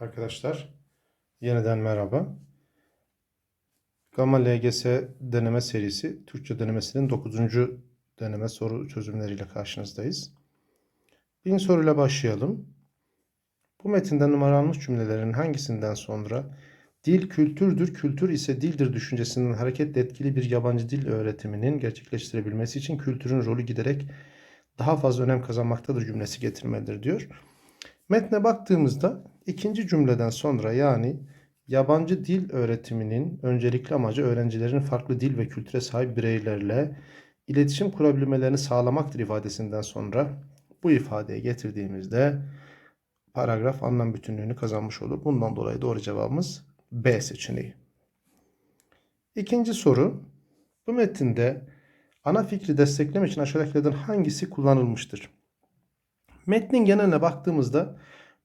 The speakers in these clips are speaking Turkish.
Arkadaşlar yeniden merhaba. Gamma LGS deneme serisi Türkçe denemesinin 9. deneme soru çözümleriyle karşınızdayız. Birinci soruyla başlayalım. Bu metinde numaralanmış cümlelerin hangisinden sonra dil kültürdür, kültür ise dildir düşüncesinden hareketle etkili bir yabancı dil öğretiminin gerçekleştirebilmesi için kültürün rolü giderek daha fazla önem kazanmaktadır cümlesi getirmelidir diyor. Metne baktığımızda ikinci cümleden sonra yani yabancı dil öğretiminin öncelikli amacı öğrencilerin farklı dil ve kültüre sahip bireylerle iletişim kurabilmelerini sağlamaktır ifadesinden sonra bu ifadeye getirdiğimizde paragraf anlam bütünlüğünü kazanmış olur. Bundan dolayı doğru cevabımız B seçeneği. İkinci soru. Bu metinde ana fikri desteklemek için aşağıdakilerden hangisi kullanılmıştır? Metnin geneline baktığımızda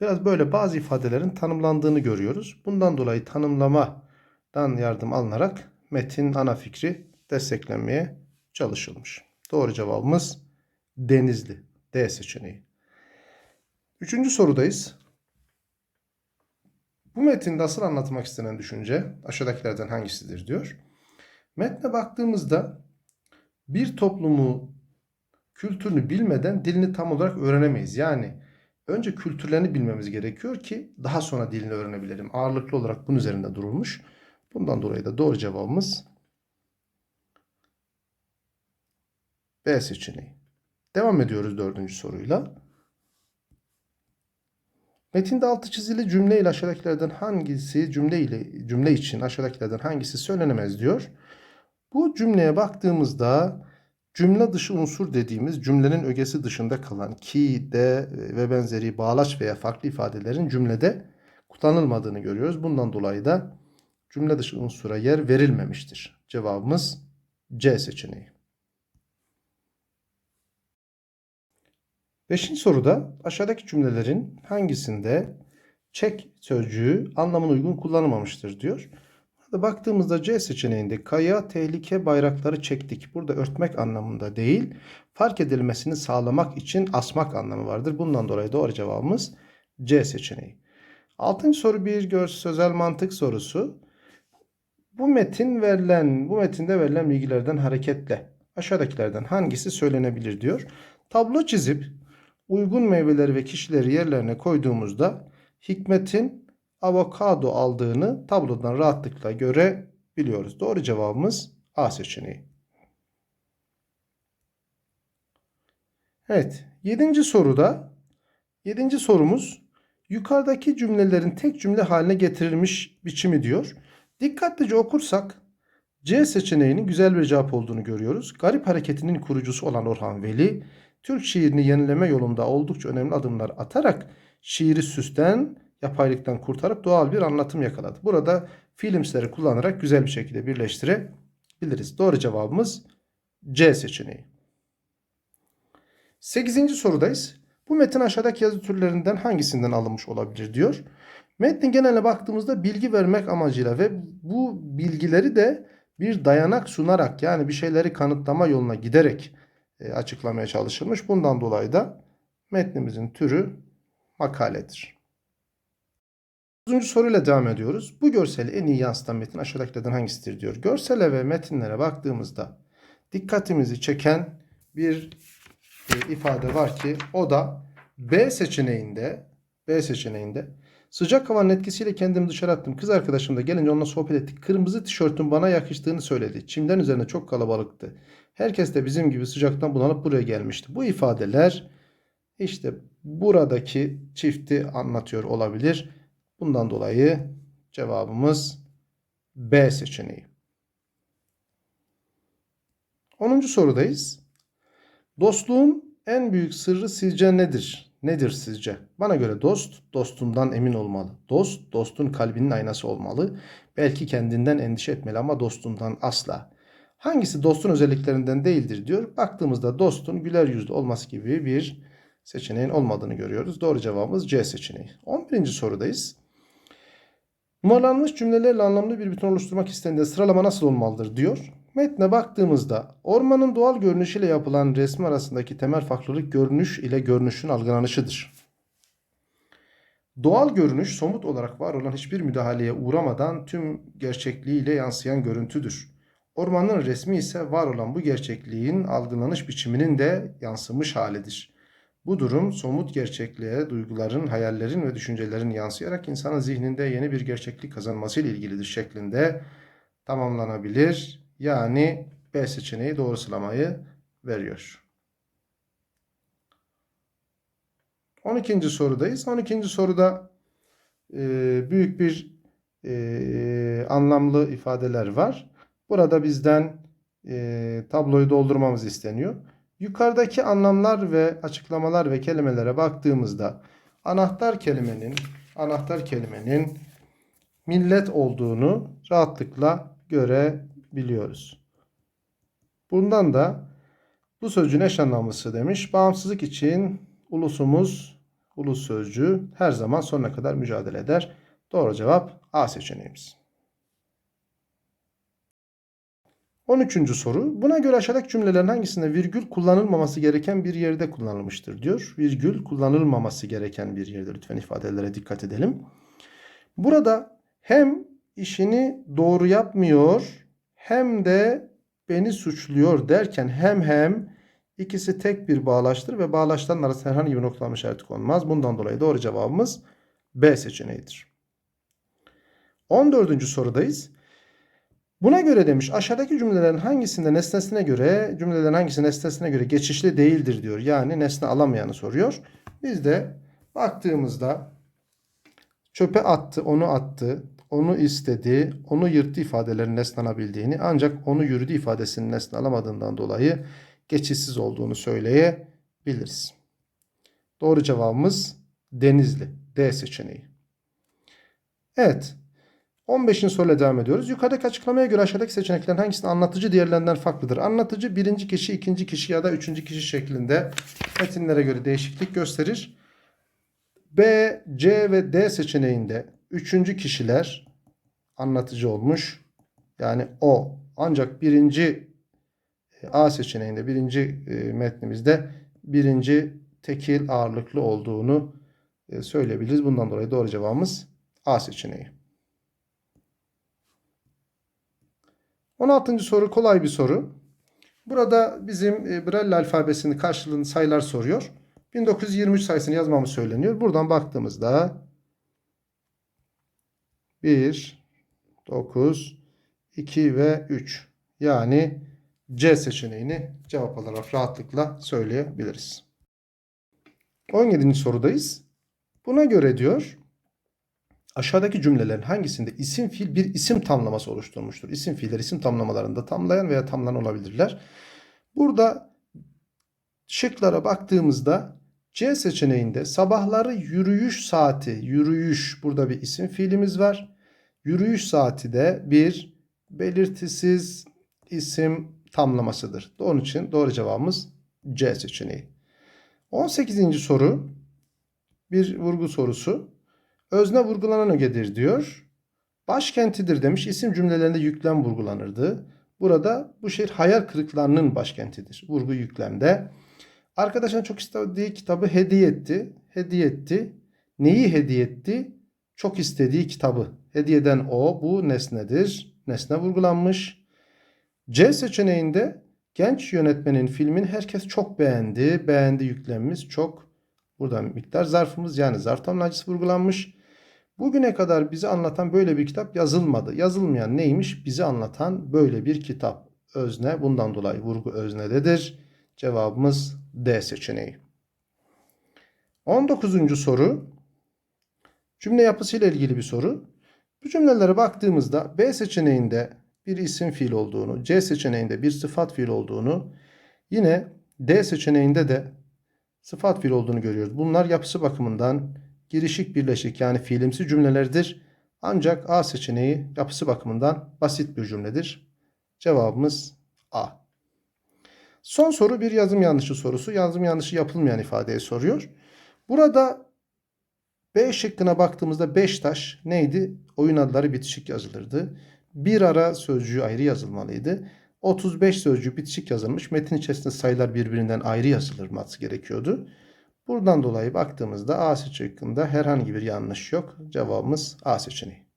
biraz böyle bazı ifadelerin tanımlandığını görüyoruz. Bundan dolayı tanımlamadan yardım alınarak metin ana fikri desteklenmeye çalışılmış. Doğru cevabımız Denizli. D seçeneği. Üçüncü sorudayız. Bu metinde asıl anlatmak istenen düşünce aşağıdakilerden hangisidir diyor. Metne baktığımızda bir toplumu kültürünü bilmeden dilini tam olarak öğrenemeyiz. Yani önce kültürlerini bilmemiz gerekiyor ki daha sonra dilini öğrenebilelim. Ağırlıklı olarak bunun üzerinde durulmuş. Bundan dolayı da doğru cevabımız B seçeneği. Devam ediyoruz dördüncü soruyla. Metinde altı çizili cümle ile aşağıdakilerden hangisi cümle ile cümle için aşağıdakilerden hangisi söylenemez diyor. Bu cümleye baktığımızda cümle dışı unsur dediğimiz cümlenin ögesi dışında kalan ki, de ve benzeri bağlaç veya farklı ifadelerin cümlede kullanılmadığını görüyoruz. Bundan dolayı da cümle dışı unsura yer verilmemiştir. Cevabımız C seçeneği. Beşinci soruda aşağıdaki cümlelerin hangisinde çek sözcüğü anlamına uygun kullanılmamıştır diyor. Burada baktığımızda C seçeneğinde kaya tehlike bayrakları çektik. Burada örtmek anlamında değil, fark edilmesini sağlamak için asmak anlamı vardır. Bundan dolayı doğru cevabımız C seçeneği. Altıncı soru bir görsel sözel mantık sorusu. Bu metin verilen, bu metinde verilen bilgilerden hareketle aşağıdakilerden hangisi söylenebilir diyor. Tablo çizip uygun meyveleri ve kişileri yerlerine koyduğumuzda Hikmet'in avokado aldığını tablodan rahatlıkla görebiliyoruz. Doğru cevabımız A seçeneği. Evet, yedinci soruda yedinci sorumuz yukarıdaki cümlelerin tek cümle haline getirilmiş biçimi diyor. Dikkatlice okursak C seçeneğinin güzel bir cevap olduğunu görüyoruz. Garip hareketinin kurucusu olan Orhan Veli, Türk şiirini yenileme yolunda oldukça önemli adımlar atarak şiiri süsten, yapaylıktan kurtarıp doğal bir anlatım yakaladı. Burada filmsleri kullanarak güzel bir şekilde birleştirebiliriz. Doğru cevabımız C seçeneği. 8. sorudayız. Bu metin aşağıdaki yazı türlerinden hangisinden alınmış olabilir diyor. Metnin geneline baktığımızda bilgi vermek amacıyla ve bu bilgileri de bir dayanak sunarak yani bir şeyleri kanıtlama yoluna giderek e, açıklamaya çalışılmış. Bundan dolayı da metnimizin türü makaledir. 9. soruyla devam ediyoruz. Bu görseli en iyi yansıtan metin aşağıdakilerden hangisidir diyor. Görsele ve metinlere baktığımızda dikkatimizi çeken bir e, ifade var ki o da B seçeneğinde B seçeneğinde sıcak havanın etkisiyle kendimi dışarı attım. Kız arkadaşım da gelince onunla sohbet ettik. Kırmızı tişörtün bana yakıştığını söyledi. Çimden üzerine çok kalabalıktı. Herkes de bizim gibi sıcaktan bulanıp buraya gelmişti. Bu ifadeler işte buradaki çifti anlatıyor olabilir. Bundan dolayı cevabımız B seçeneği. 10. sorudayız. Dostluğun en büyük sırrı sizce nedir? Nedir sizce? Bana göre dost dostundan emin olmalı. Dost dostun kalbinin aynası olmalı. Belki kendinden endişe etmeli ama dostundan asla. Hangisi dostun özelliklerinden değildir diyor. Baktığımızda dostun güler yüzlü olması gibi bir seçeneğin olmadığını görüyoruz. Doğru cevabımız C seçeneği. 11. sorudayız. Numaralanmış cümlelerle anlamlı bir bütün oluşturmak istendiğinde sıralama nasıl olmalıdır diyor. Metne baktığımızda ormanın doğal görünüşüyle yapılan resmi arasındaki temel farklılık görünüş ile görünüşün algılanışıdır. Doğal görünüş somut olarak var olan hiçbir müdahaleye uğramadan tüm gerçekliğiyle yansıyan görüntüdür. Ormanın resmi ise var olan bu gerçekliğin algılanış biçiminin de yansımış halidir. Bu durum somut gerçekliğe duyguların, hayallerin ve düşüncelerin yansıyarak insanın zihninde yeni bir gerçeklik kazanması ile ilgilidir şeklinde tamamlanabilir. Yani B seçeneği doğru sıralamayı veriyor. 12. sorudayız. 12. soruda e, büyük bir e, anlamlı ifadeler var. Burada bizden e, tabloyu doldurmamız isteniyor. Yukarıdaki anlamlar ve açıklamalar ve kelimelere baktığımızda anahtar kelimenin anahtar kelimenin millet olduğunu rahatlıkla görebiliyoruz. Bundan da bu sözcüğün eş anlamlısı demiş. Bağımsızlık için ulusumuz, ulus sözcüğü her zaman sonuna kadar mücadele eder. Doğru cevap A seçeneğimiz. 13. soru. Buna göre aşağıdaki cümlelerin hangisinde virgül kullanılmaması gereken bir yerde kullanılmıştır diyor. Virgül kullanılmaması gereken bir yerde. Lütfen ifadelere dikkat edelim. Burada hem işini doğru yapmıyor hem de beni suçluyor derken hem hem ikisi tek bir bağlaçtır ve bağlaçların arasında herhangi bir noktalama işareti konmaz. Bundan dolayı doğru cevabımız B seçeneğidir. 14. sorudayız. Buna göre demiş aşağıdaki cümlelerin hangisinde nesnesine göre cümlelerin hangisi nesnesine göre geçişli değildir diyor. Yani nesne alamayanı soruyor. Biz de baktığımızda çöpe attı, onu attı, onu istedi, onu yırttı ifadelerin nesnelenabildiğini ancak onu yürüdü ifadesinin nesne alamadığından dolayı geçişsiz olduğunu söyleyebiliriz. Doğru cevabımız Denizli. D seçeneği. Evet. 15. soruyla devam ediyoruz. Yukarıdaki açıklamaya göre aşağıdaki seçeneklerin hangisinin anlatıcı diğerlerinden farklıdır? Anlatıcı birinci kişi, ikinci kişi ya da üçüncü kişi şeklinde metinlere göre değişiklik gösterir. B, C ve D seçeneğinde üçüncü kişiler anlatıcı olmuş. Yani o. Ancak birinci A seçeneğinde birinci e, metnimizde birinci tekil ağırlıklı olduğunu e, söyleyebiliriz. Bundan dolayı doğru cevabımız A seçeneği. 16. soru kolay bir soru. Burada bizim e, Braille alfabesinin karşılığını sayılar soruyor. 1923 sayısını yazmamız söyleniyor. Buradan baktığımızda 1, 9, 2 ve 3. Yani C seçeneğini cevap olarak rahatlıkla söyleyebiliriz. 17. sorudayız. Buna göre diyor aşağıdaki cümlelerin hangisinde isim fiil bir isim tamlaması oluşturmuştur? İsim fiiller isim tamlamalarında tamlayan veya tamlanan olabilirler. Burada şıklara baktığımızda C seçeneğinde sabahları yürüyüş saati, yürüyüş burada bir isim fiilimiz var. Yürüyüş saati de bir belirtisiz isim tamlamasıdır. Onun için doğru cevabımız C seçeneği. 18. soru bir vurgu sorusu. Özne vurgulanan ögedir diyor. Başkentidir demiş. İsim cümlelerinde yüklem vurgulanırdı. Burada bu şehir hayal kırıklarının başkentidir. Vurgu yüklemde. Arkadaşına çok istediği kitabı hediye etti. Hediye etti. Neyi hediye etti? Çok istediği kitabı. Hediyeden o. Bu nesnedir. Nesne vurgulanmış. C seçeneğinde genç yönetmenin filmin herkes çok beğendi. Beğendi yüklemimiz çok. Burada miktar zarfımız yani zarf tamlacısı vurgulanmış. Bugüne kadar bizi anlatan böyle bir kitap yazılmadı. Yazılmayan neymiş? Bizi anlatan böyle bir kitap. Özne bundan dolayı vurgu öznededir. Cevabımız D seçeneği. 19. soru. Cümle yapısıyla ilgili bir soru. Bu cümlelere baktığımızda B seçeneğinde bir isim fiil olduğunu, C seçeneğinde bir sıfat fiil olduğunu, yine D seçeneğinde de sıfat fiil olduğunu görüyoruz. Bunlar yapısı bakımından girişik birleşik yani fiilimsi cümlelerdir. Ancak A seçeneği yapısı bakımından basit bir cümledir. Cevabımız A. Son soru bir yazım yanlışı sorusu. Yazım yanlışı yapılmayan ifadeyi soruyor. Burada B şıkkına baktığımızda Beştaş neydi? Oyun adları bitişik yazılırdı. Bir ara sözcüğü ayrı yazılmalıydı. 35 sözcüğü bitişik yazılmış. Metin içerisinde sayılar birbirinden ayrı yazılması gerekiyordu. Buradan dolayı baktığımızda A şıkkında herhangi bir yanlış yok. Cevabımız A seçeneği.